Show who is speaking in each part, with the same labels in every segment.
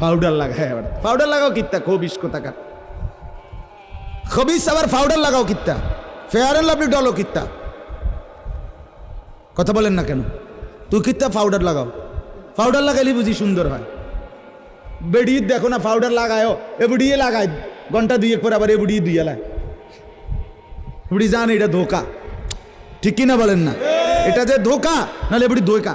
Speaker 1: Powder লাগায় আবার। Powder লাগাও কিত্তা খবিস কোথাকার। খবিস আবার পাউডার লাগাও কিত্তা, ফেয়ার অ্যান্ড লাভলি ডলো কিত্তা। কথা বলেন না কেন? তুই কিত্তা পাউডার লাগাও। পাউডার লাগাইলে বুঝি সুন্দর হয়। বেড়ি দেখো না, পাউডার লাগায়ও, এবড়িয়ে লাগায়। ঘণ্টা দুই পর আবার এবড়িয়ে দুই এলায় এবড়ি জান এটা ধোকা। ঠিক কিনা বলেন না? এটা যে ধোকা, নাহলে এবড়ি ধোকা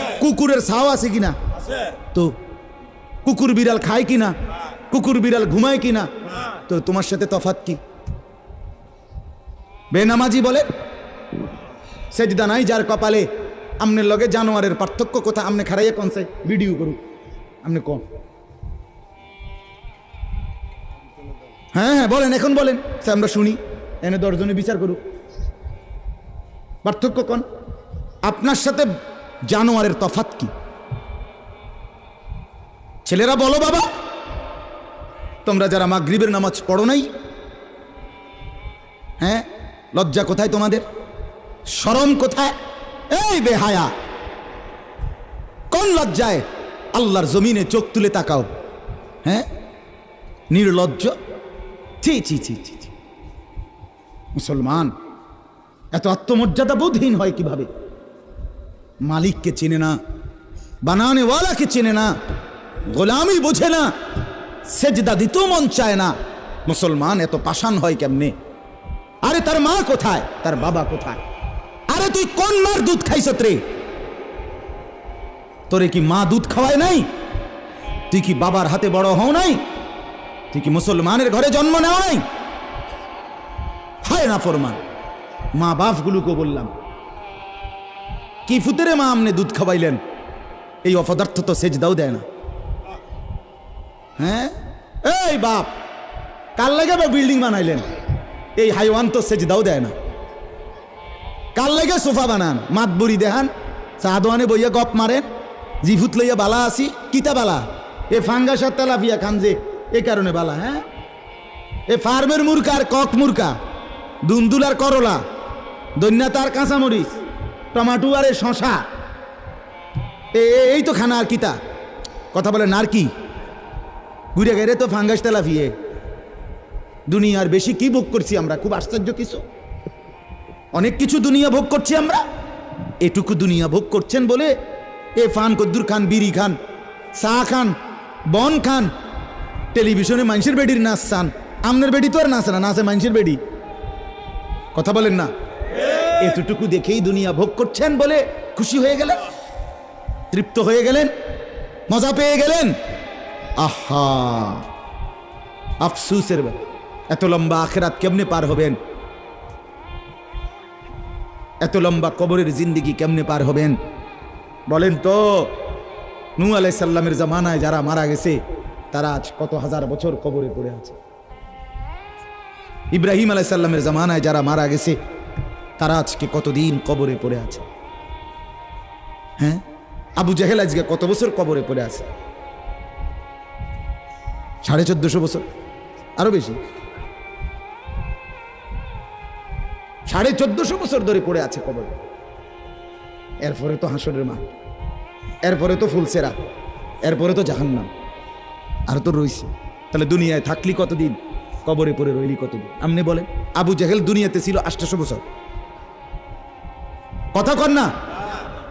Speaker 1: কুকুরের ছাও আছে কিনা? তো কুকুর বিড়াল খায় কিনা? কুকুর বিড়াল ঘুমায় কিনা? তো তোমার সাথে তফাত কি? বেনামাজি বলে সেজদা নাই যার কপালে আমনের লগে জানোয়ারের পার্থক্য কোথা? আমনে খারাইয়া কোন সে ভিডিও করুক। আপনি কোন? হ্যাঁ হ্যাঁ বলেন এখন বলেন। সে আমরা শুনি। এনে দশজনে বিচার করুক। পার্থক্য কোন? আপনার সাথে জানোয়ারের তফাত কি? ছেলেরা বলো বাবা। তোমরা যারা মাগরিবের নামাজ পড়ো নাই হ্যাঁ লজ্জা কোথায় তোমাদের? শরম কোথায়? এই বেহায়া, কোন লজ্জায় আল্লাহর জমিনে চোখ তুলে তাকাও হ্যাঁ? নির্লজ্জ। ছি ছি ছি ছি। মুসলমান, এত আত্মমর্যাদা বোধহীন হয় কীভাবে? মালিককে চেনে না, বানানেওয়ালাকে চেনে না, গোলামি বোঝে না, সেজদা দিতেও মন চায় না। মুসলমান এত পাষাণ হয় কেমনে? আরে তার মা কোথায়? তার বাবা কোথায়? আরে তুই কোন মার দুধ খাইছত রে তোরে কি মা দুধ খাওয়ায় নাই? তুই কি বাবার হাতে বড় হও নাই? তুই কি মুসলমানের ঘরে জন্ম নেওয়া নাই? হয় না ফরমান। মা বাপগুলোকে বললাম কি ফুতেরে মা আমনে দুধ খাওয়াইলেন? এই অপদার্থ তো সেজদাও দেয় না। হ্যাঁ? এই বাপ কাল লাগে বিল্ডিং বানাইলেন? এই হাইওয়ান তো সেজদাও দেয় না। কাল লেগে সোফা বানান? মাতবুরি দেখান চাদোয়ানে বইয়া গপ মারেন, জিভুত লইয়া বালা আসি, কিতা বালা? এ ফাঙ্গাস আর তেলাপিয়া খান যে, এ কারণে বালা হ্যাঁ? এ ফার্মের মুরকা আর কক মুরকা দুন্দুল আর করলা দৈন্যাতা আর কাঁচামরিচ টমাটো আর শশা এই তো খানা আর কিতা কথা বলে আর কি? ঘুরে গেলে তো ফাঙ্গাস তেলাফিয়ে। দুনিয়ার বেশি কি ভোগ করছি আমরা? খুব আশ্চর্য কিছু। অনেক কিছু দুনিয়া ভোগ করছি আমরা। এটুকু দুনিয়া ভোগ করছেন বলে এ ফান কদ্দুর খান, বিড়ি খান, চা খান, বন খান, টেলিভিশনে মানুষের বেডির নাচ চান। আমনের বেডি তো আর নাচে না, নাচে মানুষের বেডি। কথা বলেন না। এতটুকু দেখেই দুনিয়া ভোগ করছেন বলে খুশি হয়ে গেলেন? তৃপ্ত হয়ে গেলেন? মজা পেয়ে গেলেন? আহা! আফসুসের এত লম্বা আখেরাত কেমনে পার হবেন? এত লম্বা কবরের জিন্দিগি কেমনে পার হবেন? বলেন তো নু আলাই সাল্লামের জামানায় যারা মারা গেছে, তারা আজ কত হাজার বছর কবরে পড়ে আছে? ইব্রাহিম আলাই সাল্লামের জামানায় যারা মারা গেছে তারা আজকে কতদিন কবরে পড়ে আছে? হ্যাঁ? আবু জাহেল আজকে কত বছর কবরে পড়ে আছে? সাড়ে চোদ্দশো বছর? আরও বেশি। সাড়ে চোদ্দশো বছর ধরে পড়ে আছে কবরে। এরপরে তো হাসরের মা এরপরে তো ফুলসেরা। এরপরে তো জাহান্নাম। আর তো রইছে। তাহলে দুনিয়ায় থাকলি কতদিন? কবরে পড়ে রইলি কতদিন? আপনি বলেন, আবু জাহেল দুনিয়াতে ছিল আটশো বছর। কথা কর না।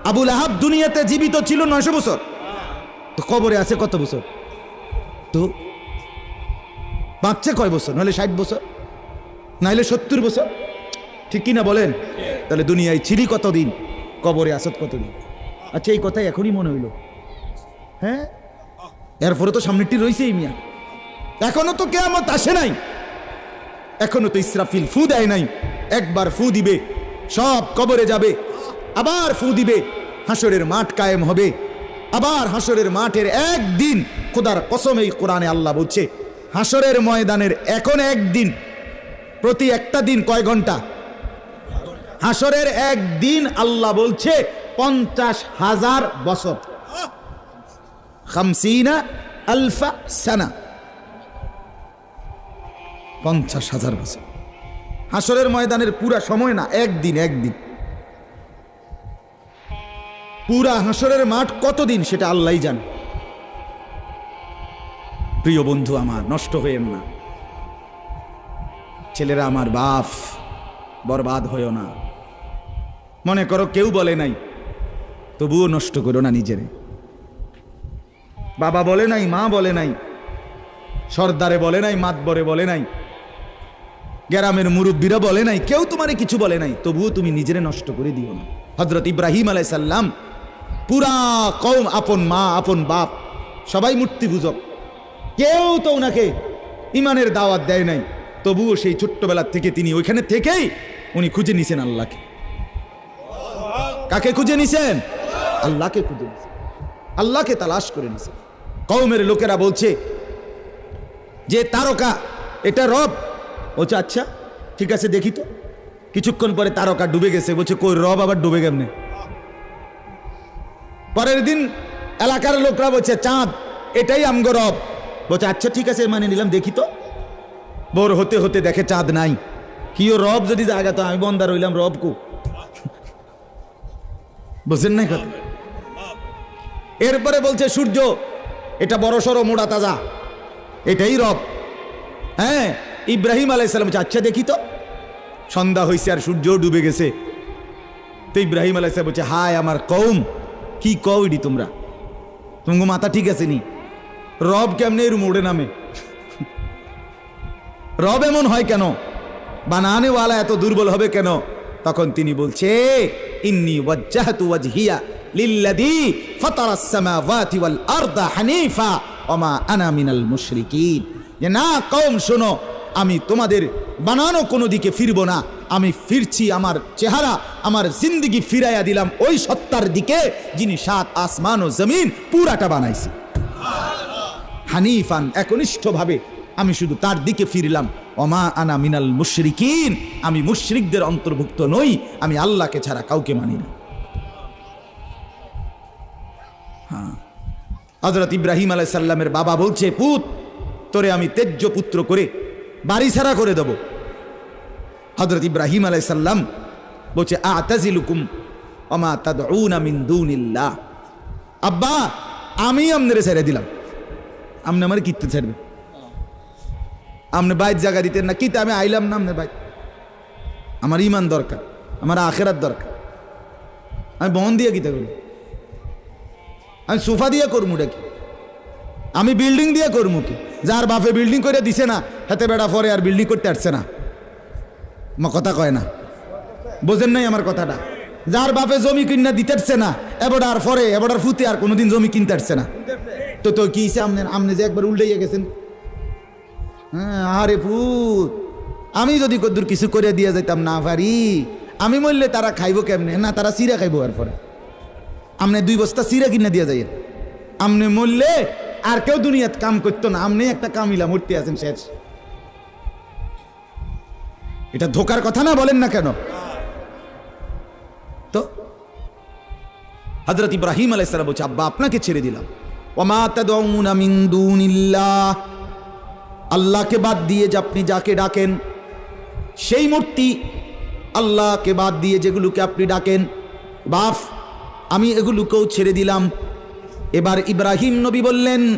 Speaker 1: আবুল আহাব দুনিয়াতে জীবিত ছিল নয়শো বছর। তো কবরে আছে কত বছর? তো বাঁচছে কয় বছর? নাহলে ষাট বছর? নাহলে সত্তর বছর? ঠিক কিনা বলেন? তাহলে দুনিয়ায় ছিলি কতদিন? কবরে আসত কতদিন? আচ্ছা এই কথাই এখনই মনে হইল। হ্যাঁ? এরপরে তো সামনেরটি রয়েছেই মিয়া। এখনও তো কেয়ামত আসে নাই। এখনও তো ইসরাফিল ফু দেয় নাই। একবার ফু দিবে, সব কবরে যাবে। আবার ফু দিবে। হাসরের মাঠ কায়েম হবে। আবার হাসরের মাঠের একদিন খোদার কসম এই কোরআনে আল্লাহ বলছে হাসরের ময়দানের এখন একদিন, প্রতি একটা দিন কয় ঘণ্টা? হাসরের একদিন আল্লাহ বলছে, পঞ্চাশ হাজার বছর। খামসিনা আলফা সানা। পঞ্চাশ হাজার বছর। হাসরের ময়দানের পুরা সময় না, একদিন একদিন। পুরা হাসরের মাঠ কতদিন সেটা আল্লাহই জানে। প্রিয় বন্ধু আমার, নষ্ট হয়েন না। ছেলেরা আমার বাপ, বরবাদ হয়েও না। মনে করো কেউ বলে নাই, তবুও নষ্ট করো না নিজেরে। বাবা বলে নাই, মা বলে নাই, সর্দারে বলে নাই, মাতবরে বলে নাই, গ্রামের মুরব্বীরা বলে নাই, কেউ তোমারে কিছু বলে নাই, তবুও তুমি নিজেরে নষ্ট করে দিও না। হজরত ইব্রাহিম আলাই সাল্লাম পুরা কৌম আপন মা, আপন বাপ, সবাই মূর্তি পূজক। কেউ তো ওনাকে ইমানের দাওয়াত দেয় নাই। তবুও সেই ছোট্টবেলার থেকে তিনি ওইখানে থেকেই উনি খুঁজে নিছেন আল্লাহকে। কাকে খুঁজে নিছেন? আল্লাহকে খুঁজে নিছেন। আল্লাহকে তালাশ করে নিছেন। কৌমের লোকেরা বলছে, যে তারকা, এটা রব। বলছে আচ্ছা ঠিক আছে, দেখি তো। কিছুক্ষণ পরে তারকা ডুবে গেছে। বলছে, কই রব আবার ডুবে কেমনে? পরের দিন এলাকার লোকরা বলছে, চাঁদ, এটাই আমগো রব। বলছে আচ্ছা ঠিক আছে মানে নিলাম, দেখি তো। বোর হতে হতে দেখে চাঁদ নাই। কি ও রব যদি জায়গা তো আমি বন্দা রইলাম, রব কু? বুঝেন নাই কথা? এরপরে বলছে, সূর্য, এটা বড় সড়ো মোড়া তাজা। এটাই রব। হ্যাঁ ইব্রাহিম আলাইসালাম বলছে আচ্ছা দেখি তো। সন্ধ্যা হয়েছে আর সূর্য ডুবে গেছে। তো ইব্রাহিম আলাইসালাম বলছে, হায়, আমার কৌম কি কও ইডি তোমরা? তোমাকে মাথা ঠিক আছে নি? রব কেমনে এর মোড়ে নামে? রব এমন হয় কেন? বানানেওয়ালা এত দুর্বল হবে কেন? তখন তিনি বলছে, ইন্নি ওয়াজ্জাহতু ওয়াজহিয়া লিল্লাযী ফাতারাস সামাওয়াতি ওয়াল আরদা হানিফা, ওমা আনা মিনাল মুশরিকিন। যে, না, কওম, শোনো আমি তোমাদের বানানো কোনো দিকে ফিরব না। আমি ফিরছি, আমার চেহারা, আমার জিন্দিগি ফিরাইয়া দিলাম ওই সত্তার দিকে যিনি সাত আসমান ও জমিন পুরাটা বানাইছে। হানিফান একনিষ্ঠভাবে আমি শুধু তার দিকে ফিরলাম। অমা আনা মিনাল মুশরিকিন, আমি মুশরিকদের অন্তর্ভুক্ত নই, আমি আল্লাহকে ছাড়া কাউকে মানি না। হ্যাঁ। হজরত ইব্রাহিম আলাই সাল্লামের বাবা বলছে, পুত, তোরে আমি তেজ্য পুত্র করে বাড়ি ছাড়া করে দেব। হজরত ইব্রাহিম আলাই সাল্লাম বলছে, আতাজিলুকুম অমা দুনিল্লাহ। আব্বা, আমি আমনেরে ছেড়ে দিলাম। আপনি আমার কিত্তে ছাড়বে আপনি বাইর জায়গা দিতেন না, কিতে আমি আইলাম না আপনার বাইর। আমার ইমান দরকার, আমার আখেরাত দরকার। আমি বন দিয়ে কিতে করি আমি সোফা দিয়ে করমু কি আমি বিল্ডিং দিয়ে করমু কি? যার বাপে বিল্ডিং করে দিছে না হাতে বেড়া পরে আর বিল্ডিং করতে আসছে না। মা কথা কয় না। বোঝেন নাই আমার কথাটা। যার বাপে জমি কিনা দিতে আসছে না, এবার আর পরে, এবার ফুতে আর কোনোদিন জমি কিনতে আসছে না। তো তো কি আমনে আমনে যে একবার উল্টাইয়া গেছেন। হ্যাঁ আরে ভূত। আমি যদি কদ্দুর কিছু করে দিয়ে যাইতাম না পারি। আমি মরলে তারা খাইবো কেমনে? না, তারা চিরা খাইবো আর পরে। আমনে দুই বস্তা চিরা কিনে দিয়ে যাই আমনে মরলে আর কেউ দুনিয়াত কাম করতো না। আমনে একটা কামিলা মূর্তি আছেন শেষ। এটা ধোকার কথা না বলেন না কেন? তো? হজরত ইব্রাহিম আলাইসালাম বলছে, আব্বা, আপনাকে ছেড়ে দিলাম। আল্লাহকে বাদ দিয়ে যে আপনি যাকে ডাকেন, সেই মূর্তি আল্লাহকে বাদ দিয়ে যেগুলোকে আপনি ডাকেন, বাফ, আমি এগুলোকেও ছেড়ে দিলাম। এবার ইব্রাহিম নবী বললেন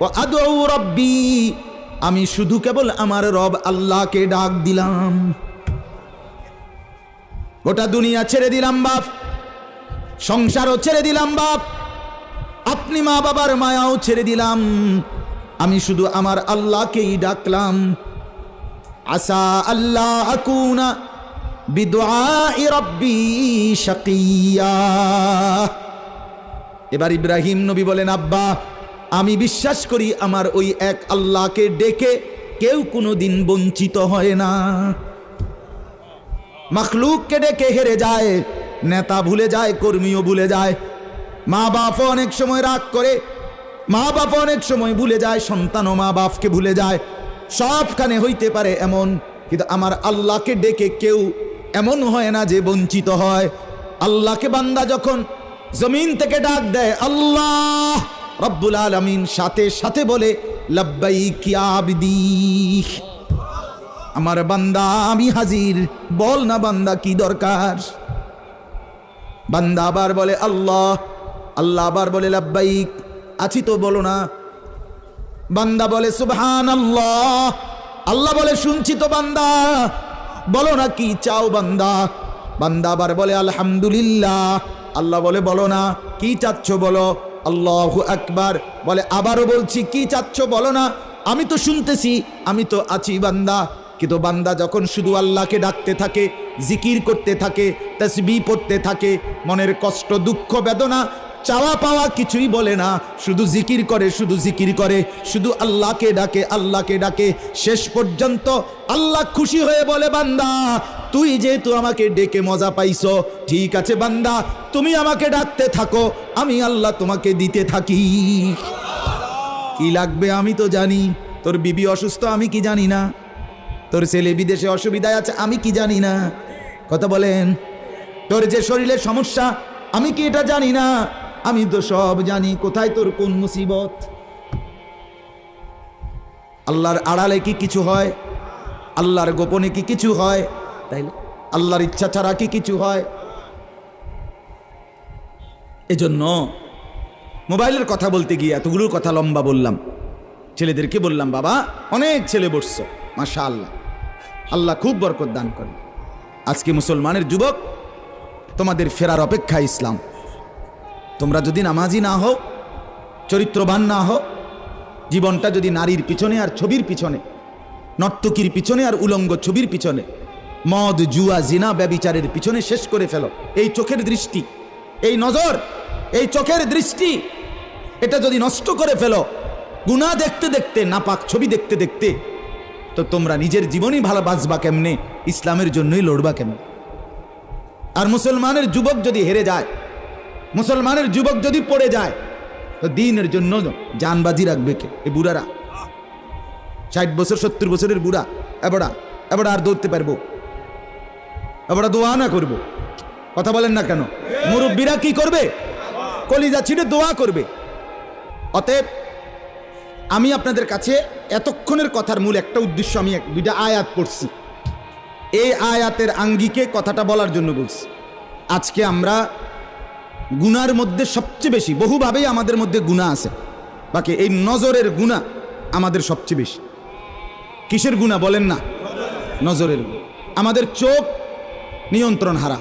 Speaker 1: ও আদৌ রব্বি আমি শুধু কেবল আমার রব আল্লাহকে ডাক দিলাম। গোটা দুনিয়া ছেড়ে দিলাম বাপ। সংসারও ছেড়ে দিলাম বাপ। আপনি মা বাবার মায়াও ছেড়ে দিলাম। আমি শুধু আমার আল্লাহকেই ডাকলাম। আসা আল্লাহ আকুনা এবার ইব্রাহিম নবী বলেন, আব্বা আমি বিশ্বাস করি আমার ওই এক আল্লাহকে ডেকে কেউ কোনো দিন বঞ্চিত হয় না। মখলুককে ডেকে হেরে যায়, নেতা ভুলে যায়, কর্মীও ভুলে যায়। মা বাপও অনেক সময় রাগ করে মা বাপ অনেক সময় ভুলে যায়, সন্তানও মা বাপকে ভুলে যায়। সবখানে হইতে পারে এমন, কিন্তু আমার আল্লাহকে ডেকে কেউ এমন হয় না যে বঞ্চিত হয়। আল্লাহকে বান্দা যখন জমিন থেকে ডাক দেয়, আল্লাহ! রব্বুল আলমিন সাথে সাথে বলে লব্বাই কিয়াবদি আমার বান্দা, আমি হাজির। বল না বান্দা, কি দরকার? বান্দা আবার বলে, আল্লাহ। আল্লাহ আবার বলে, লাব্বাইক। আছি তো, বলো না। বান্দা বলে সুবহান আল্লাহ আল্লাহ বলে, শুনছি তো বান্দা। বলো না, কি চাও বান্দা? বান্দা আবার বলে, আলহামদুলিল্লাহ। আল্লাহ বলে, বলো না, কি চাচ্ছ বলো? আল্লাহ আকবার। বলে, আবারও বলছি, কি চাচ্ছ বলো না? আমি তো শুনতেছি, আমি তো আছি বান্দা। কিন্তু বান্দা যখন শুধু আল্লাহকে ডাকতে থাকে, জিকির করতে থাকে, তসবি পড়তে থাকে, মনের কষ্ট, দুঃখ, বেদনা, চাওয়া পাওয়া কিছুই বলে না। শুধু জিকির করে, শুধু জিকির করে, শুধু আল্লাহকে ডাকে আল্লাহকে ডাকে, শেষ পর্যন্ত আল্লাহ খুশি হয়ে বলে, বান্দা তুই যেহেতু আমাকে ডেকে মজা পাইছো, ঠিক আছে বান্দা, তুমি আমাকে ডাকতে থাকো, আমি আল্লাহ তোমাকে দিতে থাকি। কি লাগবে আমি তো জানি, তোর বিবি অসুস্থ আমি কি জানি না, তোর ছেলে বিদেশে অসুবিধায় আছে আমি কি জানি না। কথা বলেন, তোর যে শরীরের সমস্যা, আমি কি এটা জানি না, আমি তো সব জানি, কোথায় তোর কোন মুসিবত? আল্লাহর আড়ালে কি কিছু হয়? আল্লাহর গোপনে কি কিছু হয়? তাইলে আল্লাহর ইচ্ছা ছাড়া কি কিছু হয়? এজন্য মোবাইলের কথা বলতে গিয়ে এতগুলোর কথা লম্বা বললাম। ছেলেদেরকে বললাম বাবা? অনেক ছেলে বসছো মাশা আল্লাহ আল্লাহ খুব বরকত দান করে আজকে মুসলমানের যুবক, তোমাদের ফেরার অপেক্ষা ইসলাম। তোমরা যদি নামাজি না হও, চরিত্রবান না হও, জীবনটা যদি নারীর পিছনে আর ছবির পিছনে, নর্তকীর পিছনে আর উলঙ্গ ছবির পিছনে মদ, জুয়া, জিনা, ব্যবিচারের পিছনে শেষ করে ফেলো। এই চোখের দৃষ্টি, এই নজর, এই চোখের দৃষ্টি, এটা যদি নষ্ট করে ফেলো, গুণা দেখতে দেখতে, নাপাক ছবি দেখতে দেখতে, তো তোমরা নিজের জীবনই ভালো বাঁচবা কেমনে? ইসলামের জন্যই লড়বা কেমনে? আর মুসলমানের যুবক যদি হেরে যায়, মুসলমানের যুবক যদি পড়ে যায়, তো দিনের জন্য জানবাজি রাখবে কে? এ বুড়ারা। ষাট বছর, সত্তর বছরের বুড়া। এবড়া এবড়া আর দৌড়তে পারব? এবড়া দোয়া না করব। কথা বলেন না কেন? মুরব্বীরা কি করবে? কলিজা ছিঁড়ে দোয়া করবে। অতএব আমি আপনাদের কাছে এতক্ষণের কথার মূল একটা উদ্দেশ্য আমি দুইটা আয়াত পড়ছি। এই আয়াতের আঙ্গিকে কথাটা বলার জন্য বলছি। আজকে আমরা গুনার মধ্যে সবচেয়ে বেশি, বহুভাবেই আমাদের মধ্যে গুণা আছে। বাকি এই নজরের গুণা আমাদের সবচেয়ে বেশি। কিসের গুণা বলেন না? নজরের আমাদের চোখ নিয়ন্ত্রণ হারা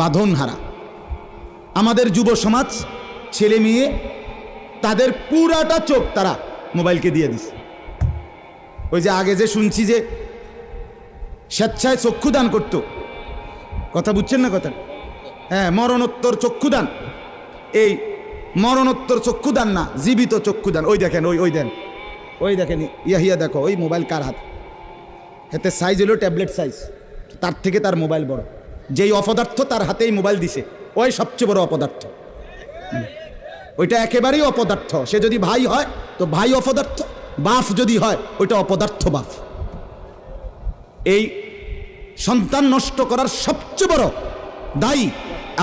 Speaker 1: বাঁধন হারা আমাদের যুব সমাজ, ছেলে মেয়ে, তাদের পুরাটা চোখ তারা মোবাইলকে দিয়ে দিছে। ওই যে আগে যে শুনছি যে স্বেচ্ছায় চক্ষুদান করত, কথা বুঝছেন না কথা হ্যাঁ মরণোত্তর চক্ষুদান। এই মরণোত্তর চক্ষুদান না, জীবিত চক্ষুদান। ওই দেখেন, ওই ওই দেন। ওই দেখেন, ইয়াহিয়া দেখো, ওই মোবাইল কার হাত? এতে সাইজ হলো ট্যাবলেট সাইজ তার থেকে তার মোবাইল বড়। যেই অপদার্থ তার হাতেই মোবাইল দিছে, ওই সবচেয়ে বড় অপদার্থ। ওইটা একেবারেই অপদার্থ। সে যদি ভাই হয়, তো ভাই অপদার্থ বাফ যদি হয়, ওইটা অপদার্থ বাফ এই সন্তান নষ্ট করার সবচেয়ে বড় দায়ী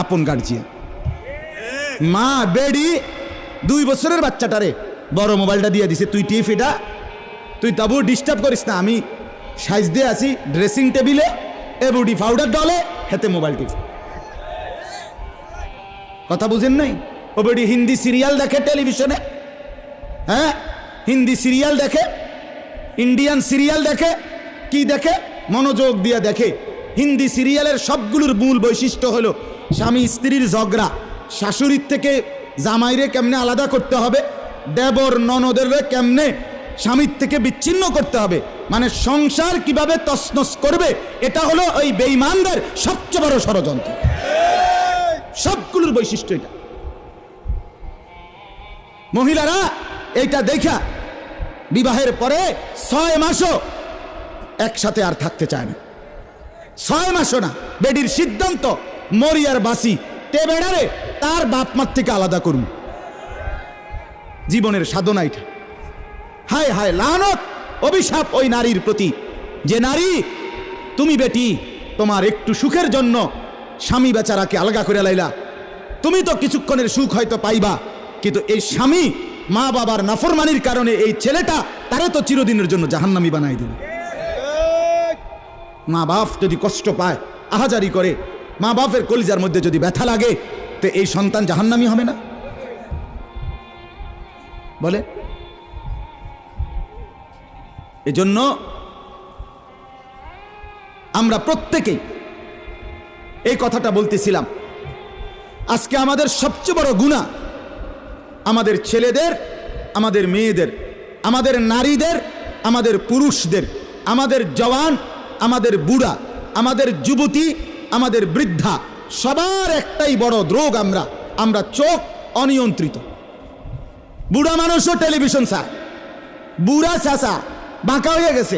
Speaker 1: আপন গার্জিয়ান মা, বেডি, দুই বছরের বাচ্চাটারে বড় মোবাইলটা দিয়ে দিছে। তুই টিপ এটা, তুই তাবু ডিস্টার্ব করিস না। আমি সাইজ দিয়ে আছি ড্রেসিং টেবিলে এবুডি পাউডার ডলে, হেতে মোবাইল টিপ। কথা বুঝেন নাই? ও হিন্দি সিরিয়াল দেখে টেলিভিশনে হ্যাঁ? হিন্দি সিরিয়াল দেখে ইন্ডিয়ান সিরিয়াল দেখে, কি দেখে? মনোযোগ দিয়ে দেখে। হিন্দি সিরিয়ালের সবগুলোর মূল বৈশিষ্ট্য হলো স্বামী স্ত্রীর ঝগড়া। শাশুড়ির থেকে জামাইরে কেমনে আলাদা করতে হবে? দেবর ননদের কেমনে স্বামীর থেকে বিচ্ছিন্ন করতে হবে? মানে সংসার কীভাবে তসনস করবে, এটা হলো ওই বেইমানদের সবচেয়ে বড় ষড়যন্ত্র। সবগুলোর বৈশিষ্ট্য এটা। মহিলারা এইটা দেখা, বিবাহের পরে ছয় মাসও একসাথে আর থাকতে চায় না। ছয় মাসও না, বেডির সিদ্ধান্ত, মরিয়ার বাসি তে বেড়ারে তার বাপ মার থেকে আলাদা করুন। জীবনের সাধনা এটা। হায় হায়, লানত! অভিশাপ ওই নারীর প্রতি। যে নারী, তুমি বেটি, তোমার একটু সুখের জন্য স্বামী বেচারাকে আলগা করে লাইলা। তুমি তো কিছুক্ষণের সুখ হয়তো পাইবা, কিন্তু এই স্বামী মা বাবার নাফরমানির কারণে এই ছেলেটা তারা তো চিরদিনের জন্য জাহান্নামি বানাই দিল। মা বাপ যদি কষ্ট পায়, আহাজারি করে, মা বাপের কলিজার মধ্যে যদি ব্যথা লাগে, তো এই সন্তান জাহান্নামি হবে না? বলে এজন্য আমরা প্রত্যেকেই এই কথাটা বলতেছিলাম। আজকে আমাদের সবচেয়ে বড় গুণা আমাদের ছেলেদের, আমাদের মেয়েদের, আমাদের নারীদের, আমাদের পুরুষদের, আমাদের জওয়ান, আমাদের বুড়া, আমাদের যুবতী, আমাদের বৃদ্ধা, সবার একটাই বড় দ্রোগ আমরা আমরা চোখ অনিয়ন্ত্রিত। বুড়া মানুষও টেলিভিশন চায়। বুড়া চাষা বাঁকা হয়ে গেছে,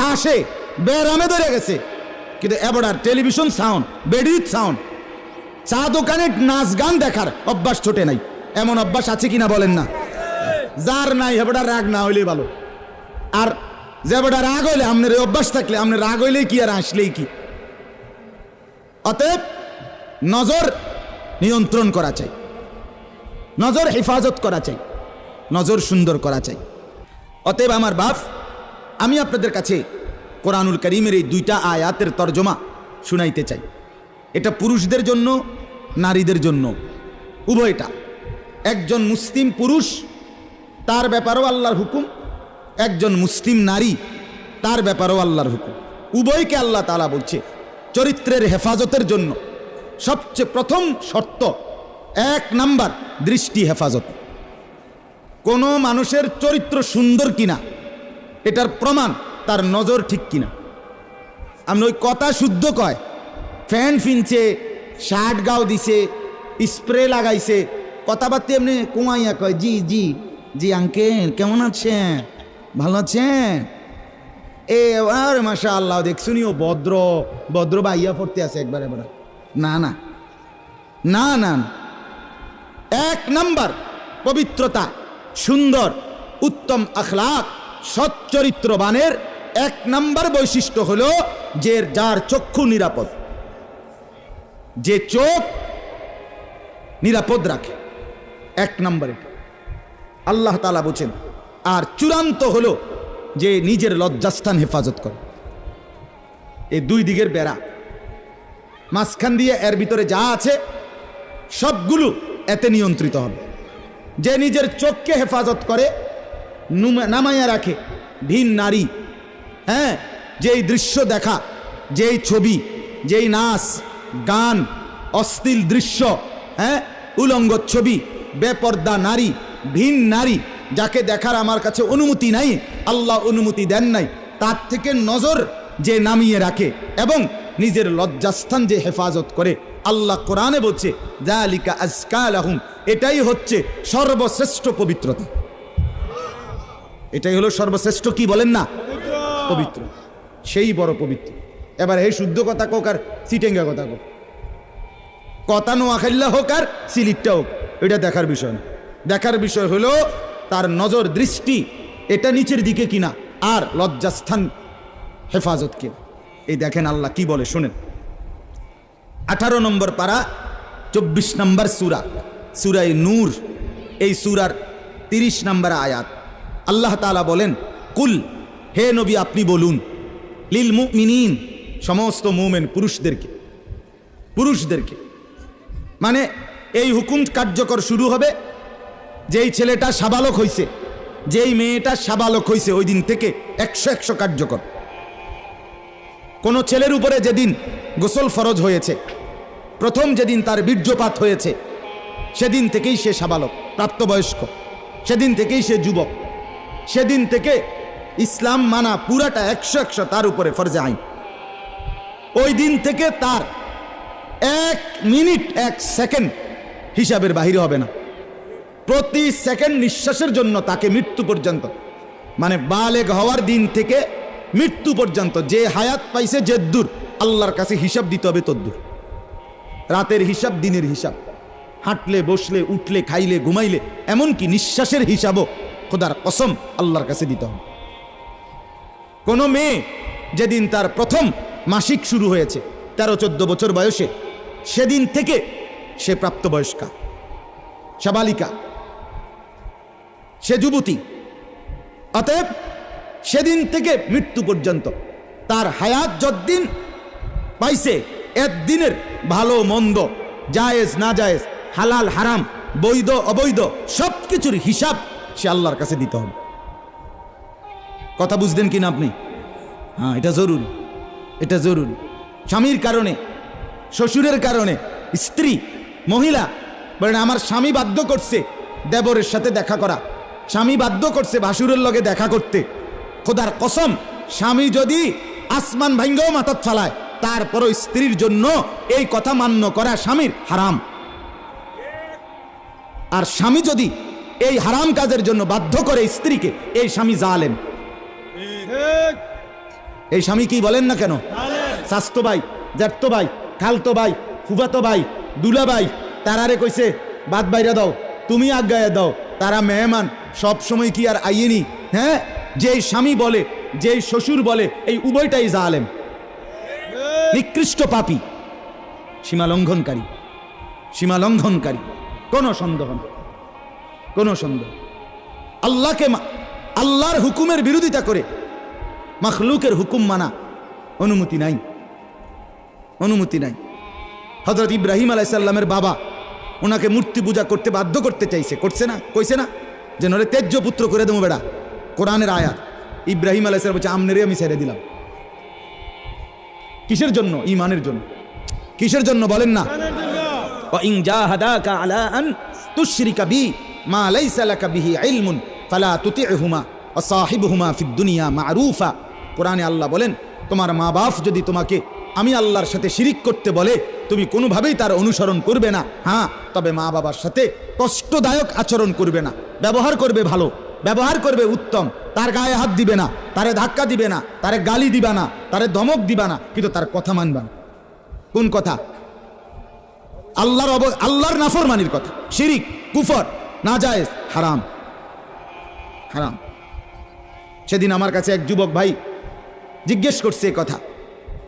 Speaker 1: কাশে বেরামে ধরে গেছে। কিন্তু এবার টেলিভিশন সাউন্ড বেডিত সাউন্ড চা দোকানে নাচ গান দেখার অভ্যাস ছোটে নাই। এমন অভ্যাস আছে কিনা বলেন না? যার নাই হেবটা রাগ না হইলেই ভালো। আর যে বেটা রাগ হইলে আপনার অভ্যাস থাকলে আপনার রাগ হইলেই কি আর আসলেই কি? অতএব নজর নিয়ন্ত্রণ করা চাই। নজর হেফাজত করা চাই। নজর সুন্দর করা চাই। অতএব আমার বাপ আমি আপনাদের কাছে কোরআনুল করিমের এই দুইটা আয়াতের তর্জমা শুনাইতে চাই। এটা পুরুষদের জন্য, নারীদের জন্য। উভয়টা। একজন মুসলিম পুরুষ, তার ব্যাপারেও আল্লাহর হুকুম। একজন মুসলিম নারী, তার ব্যাপারেও আল্লাহর হুকুম। উভয়কে আল্লাহ তালা বলছে, চরিত্রের হেফাজতের জন্য। সবচেয়ে প্রথম শর্ত, এক নাম্বার দৃষ্টি হেফাজত। কোনো মানুষের চরিত্র সুন্দর কিনা এটার প্রমাণ তার নজর ঠিক কিনা। আমি ওই কথা শুদ্ধ কয়, ফ্যান ফিনছে, শার্ট গাও দিছে, স্প্রে লাগাইছে, কথাবার্তা এমনি কুমাইয়া কয়, জি জি জি, আঙ্কেল, কেমন আছেন? ভালো আছেন? এ, আর মাসা আল্লাহ দেখছুনিও ভদ্র ভদ্র বাইয়া পড়তে আছে একবার এবার না না না না। এক নাম্বার পবিত্রতা, সুন্দর, উত্তম আখলাক। সচ্চরিত্রবানের এক নাম্বার বৈশিষ্ট্য হলো যে যার চক্ষু নিরাপদ। যে চোখ নিরাপদ রাখে। এক নম্বরে আল্লাহ তালা বলছেন, আর চূড়ান্ত হলো যে নিজের লজ্জাস্থান হেফাজত করে। এই দুই দিকের বেড়া, মাঝখান দিয়ে এর ভিতরে যা আছে, সবগুলো এতে নিয়ন্ত্রিত হবে। যে নিজের চোখকে হেফাজত করে নামাইয়া রাখে। ভিন নারী। হ্যাঁ যেই দৃশ্য দেখা, যেই ছবি, যেই নাচ, গান, অশ্লীল দৃশ্য হ্যাঁ উলঙ্গ ছবি, বেপর্দা নারী, ভিন নারী, যাকে দেখার আমার কাছে অনুমতি নাই, আল্লাহ অনুমতি দেন নাই, তার থেকে নজর যে নামিয়ে রাখে এবং নিজের লজ্জাস্থান যে হেফাজত করে, আল্লাহ কোরআনে বলছে জালিকা আজকাল আহুম এটাই হচ্ছে সর্বশ্রেষ্ঠ পবিত্রতা। এটাই হলো সর্বশ্রেষ্ঠ কি বলেন না? পবিত্র। সেই বড় পবিত্র। এবার এই শুদ্ধ কথা কোক আর সিটেঙ্গা কথা কোক। কথা নোয়াখাল্লা হোক আর সিলিটটা হোক, এটা দেখার বিষয় না। দেখার বিষয় হলো তার নজর দৃষ্টি এটা নিচের দিকে কিনা, আর লজ্জাস্থান হেফাজত কিনা। এই দেখেন আল্লাহ কি বলে, শোনেন। আঠারো নম্বর পারা, চব্বিশ নম্বর সুরা সুরাই নূর। এই সুরার তিরিশ নম্বর আয়াত। আল্লাহ তাআলা বলেন, কুল, হে নবী, আপনি বলুন, লিল মুমিনিন, সমস্ত মুমেন পুরুষদেরকে পুরুষদেরকে মানে এই হুকুম কার্যকর শুরু হবে, যেই ছেলেটা সাবালক হইছে, যেই মেয়েটা সাবালক হইছে, ওই দিন থেকে একশো একশো কার্যকর। কোনো ছেলের উপরে যেদিন গোসল ফরজ হয়েছে, প্রথম যেদিন তার বীর্যপাত হয়েছে, সেদিন থেকেই সে সাবালক, প্রাপ্তবয়স্ক, সেদিন থেকেই সে যুবক। সেদিন থেকে ইসলাম মানা পুরাটা একশো একশো তার উপরে ফরজে আইন। ওই দিন থেকে তার এক মিনিট, এক সেকেন্ড হিসাবের বাহিরে হবে না। প্রতি সেকেন্ড নিঃশ্বাসের জন্য তাকে মৃত্যু পর্যন্ত মানে বালেগ হওয়ার দিন থেকে মৃত্যু পর্যন্ত যে হায়াত পাইছে যে দূর, আল্লাহর কাছে হিসাব দিতে হবে তদ্দূর। রাতের হিসাব, দিনের হিসাব। হাঁটলে, বসলে, উঠলে, খাইলে, ঘুমাইলে, এমনকি নিঃশ্বাসের হিসাবও খোদার কসম আল্লাহর কাছে দিতে কোনো মেয়ে যেদিন তার প্রথম মাসিক শুরু হয়েছে, তেরো চোদ্দ বছর বয়সে, সেদিন থেকে সে প্রাপ্তবয়স্কা। সাবালিকা সে যুবতী। অতএব সেদিন থেকে মৃত্যু পর্যন্ত তার হায়াত যদ্দিন পাইছে, একদিনের ভালো, মন্দ, জায়েজ না জায়েজ হালাল, হারাম, বৈধ, অবৈধ সব কিছুর হিসাব সে আল্লাহর কাছে দিতে হবে। কথা বুঝলেন কিনা আপনি? হ্যাঁ এটা জরুরি। এটা জরুরি। স্বামীর কারণে, শ্বশুরের কারণে, স্ত্রী, মহিলা, বলেন, আমার স্বামী বাধ্য করছে দেবরের সাথে দেখা করা। স্বামী বাধ্য করছে ভাসুরের লগে দেখা করতে। খোদার কসম, স্বামী যদি আসমান ভাঙ্গাও মাথা চালায়, তারপরও স্ত্রীর জন্য এই কথা মান্য করা স্বামীর হারাম। আর স্বামী যদি এই হারাম কাজের জন্য বাধ্য করে স্ত্রীকে এই স্বামী জালেন এই স্বামী কি বলেন না কেন? স্বাস্থ্য ভাই জ্যাঠতো ভাই খালতো ভাই ফুফাতো ভাই দুলা ভাই তারারে কইছে বাদ বাইরে দাও তুমি আজ্ঞায় দাও তারা মেহমান সব সময় কি আর আইয়েনি? হ্যাঁ? যেই স্বামী বলে যেই শ্বশুর বলে এই উভয়টাই জালেম। নিকৃষ্ট পাপী সীমা লঙ্ঘনকারী সীমা লঙ্ঘনকারী কোনো সন্দেহ নেই। কোনো সন্দেহ। আল্লাহকে আল্লাহর হুকুমের বিরোধিতা করে মখলুকের হুকুম মানা অনুমতি নাই। অনুমতি নাই। হজরত ইব্রাহিম আলাইসাল্লামের বাবা ওনাকে মূর্তি পূজা করতে বাধ্য করতে চাইছে। করছে না, কইছে না যে, নরে তেজ্য পুত্র করে দেবো বেড়া, কোরআনের আয়াত। ইব্রাহিম আলাইসাল বলছে আমনেরই আমি ছেড়ে দিলাম। কিসের জন্য? ইমানের জন্য। কিসের জন্য বলেন না? মা আলাইসালাকা বিহি ইলমুন, ফালা তুতি হুমা অসাহিব হুমা ফিদ্দুনিয়া মা কোরআনে আল্লাহ বলেন, তোমার মা বাপ যদি তোমাকে আমি আল্লাহর সাথে শিরিক করতে বলে, তুমি কোনোভাবেই তার অনুসরণ করবে না। হ্যাঁ তবে মা বাবার সাথে কষ্টদায়ক আচরণ করবে না। ব্যবহার করবে ভালো, ব্যবহার করবে উত্তম। তার গায়ে হাত দিবে না, তারে ধাক্কা দিবে না, তারে গালি দিবা না, তারে দমক দিবা না, কিন্তু তার কথা মানবা না। কোন কথা? আল্লাহর অব, আল্লাহর নাফরমানির কথা। শিরিক, কুফর। না যায় হারাম। হারাম। সেদিন আমার কাছে এক যুবক ভাই জিজ্ঞেস করছে কথা,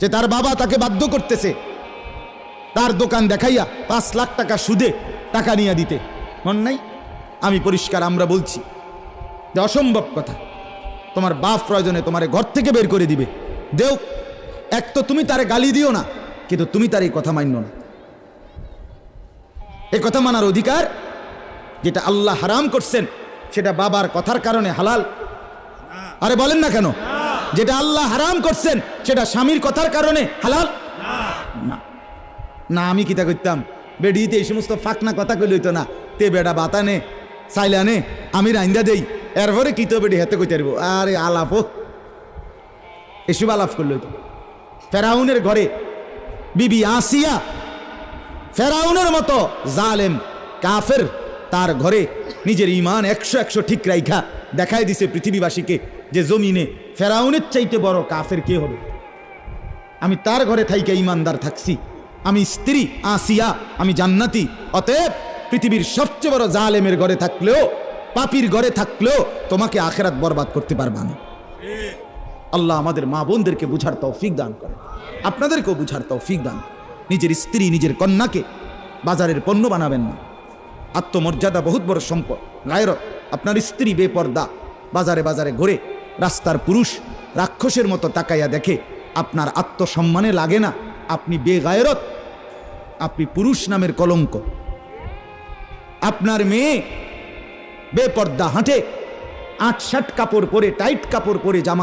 Speaker 1: যে তার বাবা তাকে বাধ্য করতেছে তার দোকান দেখাইয়া পাঁচ লাখ টাকা সুদে টাকা নিয়ে দিতে। মন নাই? আমি পরিষ্কার, আমরা বলছি, যে অসম্ভব কথা। তোমার বাপ প্রয়োজনে তোমার ঘর থেকে বের করে দিবে। দেও, এক তো তুমি তারে গালি দিও না, কিন্তু তুমি তার এই কথা মান্য না। এ কথা মানার অধিকার যেটা আল্লাহ হারাম করছেন, সেটা বাবার কথার কারণে হালাল। আরে বলেন না কেন? যেটা আল্লাহ হারাম করছেন, সেটা স্বামীর কথার কারণে হালাল? না। না, আমি কিতা করতাম? বেডিতে এই সমস্ত ফাঁকনা কথা কইল হইতো না। তে বেডা বাতা নে চাইলা নে, আমি রাইন্দা দেই। এরপরে কিতো বেডি হেতে কইতে পারব? আরে আলাপ এসব আলাপ করল হইতো। ফেরাউনের ঘরে বিবি আসিয়া, ফেরাউনের মতো জালেম, কাফের তার ঘরে নিজের ইমান একশো একশো ঠিক রাইখা দেখায় দিছে পৃথিবীবাসীকে যে জমিনে ফেরাউনের চাইতে বড় কাফের কে হবে? আমি তার ঘরে থাইকে ইমানদার থাকছি। আমি স্ত্রী, আসিয়া, আমি জান্নাতি। অতএব পৃথিবীর সবচেয়ে বড় জালেমের ঘরে থাকলেও, পাপির ঘরে থাকলেও তোমাকে আখেরাত বরবাদ করতে পারবা না। আল্লাহ আমাদের মা বোনদেরকে বুঝার তৌফিক দান করে। আপনাদেরকেও বুঝার তৌফিক দান নিজের স্ত্রী, নিজের কন্যাকে বাজারের পণ্য বানাবেন না। আত্মমর্যাদা বহুত বড় সম্পদ। গায়রত আপনার স্ত্রী বেপর্দা। বাজারে বাজারে ঘুরে, রাস্তার পুরুষ রাক্ষসের মতো তাকাইয়া দেখে, আপনার আত্মসম্মানে লাগে না। আপনি বেগায়রত আপনি পুরুষ নামের কলঙ্ক। আপনার মেয়ে বেপর্দা হাঁটে আট শার্ট কাপড় পরে, টাইট কাপড় পরে জামা